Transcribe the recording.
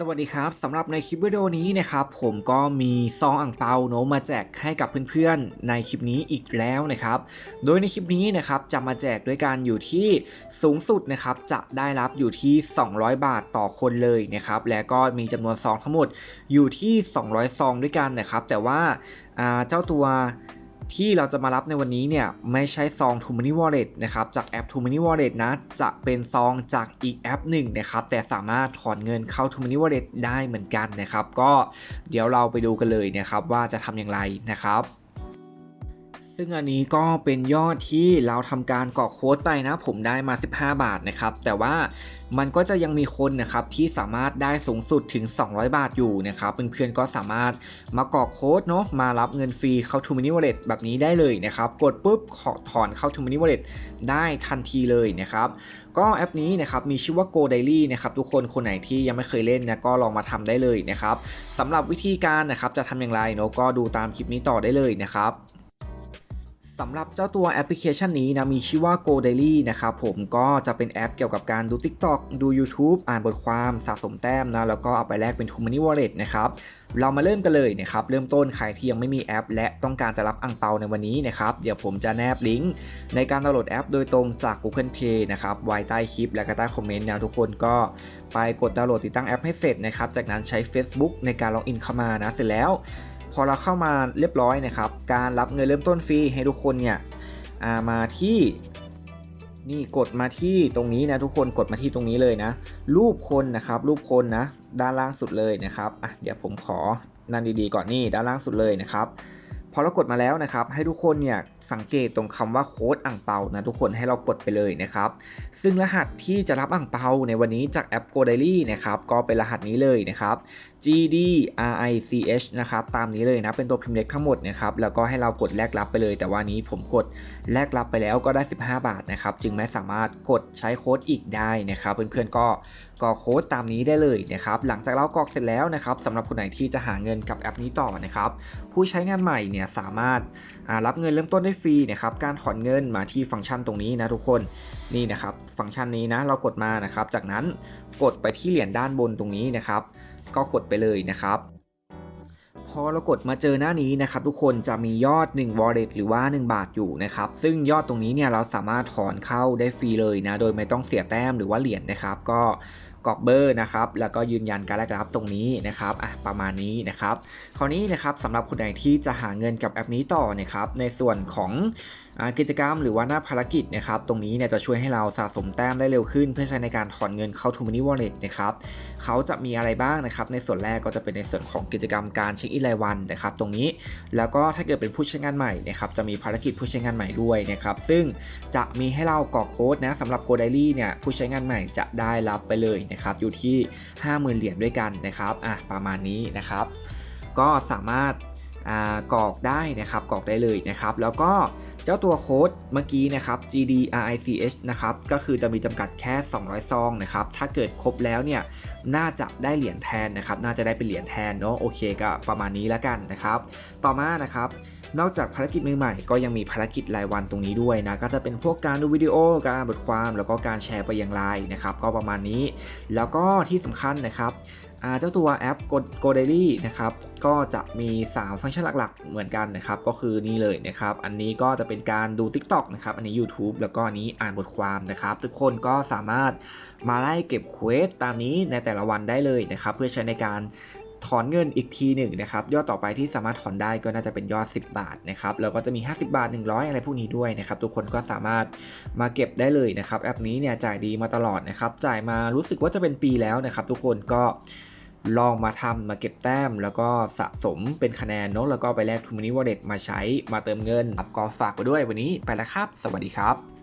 สวัสดีครับสำหรับในคลิปวิดีโอนี้นะครับผมก็มีซองอ่างเปาเนมาแจกให้กับเพื่อนๆในคลิปนี้อีกแล้วนะครับ โดยในคลิปนี้นะครับจะมาแจกด้วยการอยู่ที่สูงสุดนะครับจะได้รับอยู่ที่ 200 บาทต่อคนเลยนะครับและก็มีจำนวนซองทั้งหมดอยู่ที่ 200 ซองด้วยกันนะครับ แต่ว่าเจ้าตัว ที่เราจะมารับในวันนี้เนี่ยไม่ใช่ซอง t o m o n y Wallet นะครับจากแอป t o m o n y Wallet นะ จะเป็นซองจากอีกแอปหนึ่งนะครับแต่สามารถถอนเงินเข้า t o m o n y Wallet ได้เหมือนกันนะครับ ก็เดี๋ยวเราไปดูกันเลยนะครับว่าจะทำอย่างไรนะครับ ซึ่งอันนี้ก็เป็นยอดที่เราทำการกรอกโค้ดไปนะ ผมได้มา 15 บาทนะครับ แต่ว่ามันก็จะยังมีคนนะครับที่สามารถได้สูงสุดถึง 200 บาทอยู่นะครับเพื่อนๆก็สามารถมากรอกโค้ดเนาะมารับเงินฟรีเข้า t o m o n y Wallet แบบนี้ได้เลยนะครับ กดปุ๊บขอถอนเข้า t o m o n y Wallet ได้ทันทีเลยนะครับ ก็แอปนี้นะครับมีชื่อว่า Go Daily นะครับทุกคนคนไหนที่ยังไม่เคยเล่นนะก็ลองมาทำได้เลยนะครับสำหรับวิธีการนะครับจะทำอย่างไรเนาะก็ดูตามคลิปนี้ต่อได้เลยนะครับ สำหรับเจ้าตัวแอปพลิเคชันนี้นะมีชื่อว่า Go Daily นะครับผมก็จะเป็นแอปเกี่ยวกับการดู TikTok ดู YouTube อ่านบทความสะสมแต้มนะแล้วก็เอาไปแลกเป็น t o m o n y Wallet นะครับเรามาเริ่มกันเลยนะครับเริ่มต้นใครที่ยังไม่มีแอป และต้องการจะรับอังเปาในวันนี้นะครับเดี๋ยวผมจะแนบลิงก์ในการดาวน์โหลดแอปโดยตรงจาก Google Play นะครับไว้ใต้คลิป และก็ใต้คอมเมนต์นะทุกคนก็ไปกดดาวน์โหลดติดตั้งแอปให้เสร็จนะครับจากนั้นใช้ Facebook ในการล็อกอินเข้ามานะเสร็จแล้ว พอเราเข้ามาเรียบร้อยนะครับ การรับเงินเริ่มต้นฟรีให้ทุกคนเนี่ยามาที่นี่กดมาที่ตรงนี้นะทุกคนกดมาที่ตรงนี้เลยนะ รูปคนนะครับ รูปคนนะ ด้านล่างสุดเลยนะครับอะเดี๋ยวผมขอนั่นดีๆก่อนนี่ด้านล่างสุดเลยนะครับ พอเรากดมาแล้วนะครับ ให้ทุกคนเนี่ยสังเกตตรงคำว่าโค้ดอ่างเปานะทุกคนให้เรากดไปเลยนะครับ ซึ่งรหัสที่จะรับอ่างเปาในวันนี้จากแอป Go Daily นะครับก็เป็นรหัสนี้เลยนะครับ GDRICH นะครับตามนี้เลยนะเป็นตัวพิมพ์เล็กทั้งหมดนะครับแล้วก็ให้เรากดแลกรับไปเลย แต่ว่านี้ผมกดแลกรับไปแล้วก็ได้ 15 บาทนะครับจึงไม่สามารถกดใช้โค้ดอีกได้นะครับเพื่อนๆก็กรอกโค้ดตามนี้ได้เลยนะครับหลังจากเรากรอกเสร็จแล้วนะครับสำหรับคนไหนที่จะหาเงินกับแอปนี้ต่อนะครับผู้ใช้งานใหม่เนี่ยสามารถรับเงินเริ่มต้นได้ฟรีนะครับการถอนเงินมาที่ฟังก์ชันตรงนี้นะทุกคนนี่นะครับฟังก์ชันนี้นะเรากดมานะครับจากนั้นกดไปที่เหรียญด้านบนตรงนี้นะครับ ก็กดไปเลยนะครับพอเรากดมาเจอหน้านี้นะครับทุกคนจะมียอด 1 wallet หรือว่า 1 บาทอยู่นะครับซึ่งยอดตรงนี้เนี่ยเราสามารถถอนเข้าได้ฟรีเลยนะโดยไม่ต้องเสียแต้มหรือว่าเหรียญนะครับ ก็ กรอกเบอร์นะครับ แล้วก็ยืนยันการแลกรับตรงนี้นะครับอะประมาณนี้นะครับ คราวนี้นะครับสำหรับคนไหนที่จะหาเงินกับแอปนี้ต่อนะครับ ในส่วนของกิจกรรมหรือว่าหน้าภารกิจนะครับ ตรงนี้เนี่ยจะช่วยให้เราสะสมแต้มได้เร็วขึ้น เพื่อใช้ในการถอนเงินเข้า t o m o n y Wallet นะครับเขาจะมีอะไรบ้างนะครับ ในส่วนแรกก็จะเป็นในส่วนของกิจกรรมการเช็คอินรายวันนะครับ ตรงนี้แล้วก็ถ้าเกิดเป็นผู้ใช้งานใหม่นะครับจะมีภารกิจผู้ใช้งานใหม่ด้วยนะครับซึ่งจะมีให้เรากรอกโค้ดนะสำหรับ Go Daily เนี่ยผู้ใช้งานใหม่จะได้รับไปเลยนะครับอยู่ที่ 50,000 เหรียญด้วยกันนะครับอะประมาณนี้นะครับ ก็สามารถกรอกได้นะครับกรอกได้เลยนะครับ แล้วก็ เจ้าตัวโค้ดเมื่อกี้นะครับ GDRICH นะครับก็คือจะมีจำกัดแค่ 200 ซองนะครับถ้าเกิดครบแล้วเนี่ยน่าจะได้เหรียญแทนนะครับ น่าจะได้เป็นเหรียญแทนเนาะโอเคก็ประมาณนี้แล้วกันนะครับ ต่อมานะครับ นอกจากภารกิจมือใหม่ก็ยังมีภารกิจรายวันตรงนี้ด้วยนะ ก็จะเป็นพวกการดูวิดีโอ การบทความ แล้วก็การแชร์ไปยังไลน์นะครับ ก็ประมาณนี้ แล้วก็ที่สำคัญนะครับ เจ้าตัวแอป Go Daily นะครับก็จะมี 3 ฟังก์ชันหลักๆ เหมือนกันนะครับก็คือนี่เลยนะครับอันนี้ก็จะเป็นการดู TikTok นะครับอันนี้ YouTube แล้วก็อันนี้อ่านบทความนะครับทุกคนก็สามารถมาไล่เก็บเควสตามนี้ในแต่ละวันได้เลยนะครับเพื่อใช้ในการถอนเงินอีกทีหนึ่งนะครับยอดต่อไปที่สามารถถอนได้ก็น่าจะเป็นยอด 10 บาทนะครับแล้วก็จะมี 50 บาท 100 อะไรพวกนี้ด้วยนะครับทุกคนก็สามารถมาเก็บได้เลยนะครับแอปนี้เนี่ยจ่ายดีมาตลอดนะครับจ่ายมารู้สึกว่าจะเป็นปีแล้วนะครับทุกคนก็ ลองมาทำมาเก็บแต้ม แล้วก็สะสมเป็นคะแนนเนาะแล้วก็ไปแลกทูมินิวอลเล็ตมาใช้มาเติมเงินอับกอฝากไปด้วยวันนี้ไปแล้วครับ สวัสดีครับ